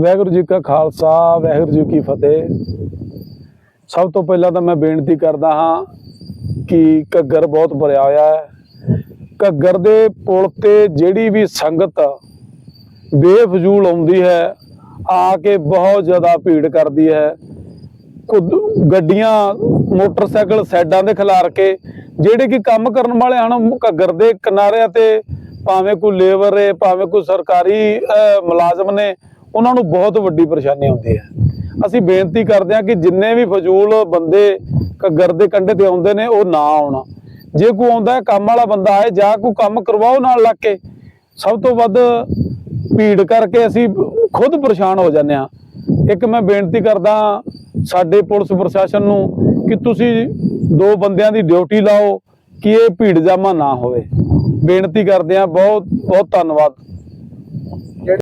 ਵਾਹਿਗੁਰੂ ਜੀ ਕਾ ਖਾਲਸਾ, ਵਾਹਿਗੁਰੂ ਜੀ ਕੀ ਫਤਿਹ। ਸਭ ਤੋਂ ਪਹਿਲਾਂ ਤਾਂ ਮੈਂ ਬੇਨਤੀ ਕਰਦਾ ਹਾਂ ਕਿ ਘੱਗਰ ਬਹੁਤ ਭਰਿਆ ਹੋਇਆ ਹੈ। ਘੱਗਰ ਦੇ ਪੁਲ ਤੇ ਜਿਹੜੀ ਵੀ ਸੰਗਤ ਬੇਫਜ਼ੂਲ ਆਉਂਦੀ ਹੈ, ਆ ਕੇ ਬਹੁਤ ਜ਼ਿਆਦਾ ਭੀੜ ਕਰਦੀ ਹੈ। ਕੁਦ- ਗੱਡੀਆਂ, ਮੋਟਰਸਾਈਕਲ ਸਾਈਡਾਂ ਦੇ ਖਿਲਾਰ ਕੇ ਜਿਹੜੇ ਕਿ ਕੰਮ ਕਰਨ ਵਾਲੇ ਹਨ, ਘੱਗਰ ਦੇ ਕਿਨਾਰਿਆਂ ਤੇ ਭਾਵੇਂ ਕੋਈ ਲੇਬਰ ਹੈ ਭਾਵੇਂ ਕੋਈ ਸਰਕਾਰੀ ਮੁਲਾਜ਼ਮ ਨੇ ਉਹਨਾਂ ਨੂੰ ਬਹੁਤ ਵੱਡੀ ਪਰੇਸ਼ਾਨੀ ਆਉਂਦੀ ਹੈ। ਅਸੀਂ ਬੇਨਤੀ ਕਰਦੇ ਹਾਂ ਕਿ ਜਿੰਨੇ ਵੀ ਫਜ਼ੂਲ ਬੰਦੇ ਘੱਗਰ ਦੇ ਕੰਢੇ ਤੇ ਆਉਂਦੇ ਨੇ, ਉਹ ਨਾ ਆਉਣਾ। ਜੇ ਕੋਈ ਆਉਂਦਾ ਕੰਮ ਵਾਲਾ ਬੰਦਾ ਆਏ, ਜਾਂ ਕੋਈ ਕੰਮ ਕਰਵਾਓ ਨਾਲ ਲੱਗ ਕੇ, ਸਭ ਤੋਂ ਵੱਧ ਭੀੜ ਕਰਕੇ ਅਸੀਂ ਖੁਦ ਪਰੇਸ਼ਾਨ ਹੋ ਜਾਂਦੇ ਹਾਂ। ਇੱਕ ਮੈਂ ਬੇਨਤੀ ਕਰਦਾ ਸਾਡੇ ਪੁਲਿਸ ਪ੍ਰਸ਼ਾਸਨ ਨੂੰ ਕਿ ਤੁਸੀਂ ਦੋ ਬੰਦਿਆਂ ਦੀ ਡਿਊਟੀ ਲਾਓ ਕਿ ਇਹ ਭੀੜ ਜਾਮਾ ਨਾ ਹੋਵੇ। ਬੇਨਤੀ ਕਰਦੇ ਹਾਂ, ਬਹੁਤ ਬਹੁਤ ਧੰਨਵਾਦ।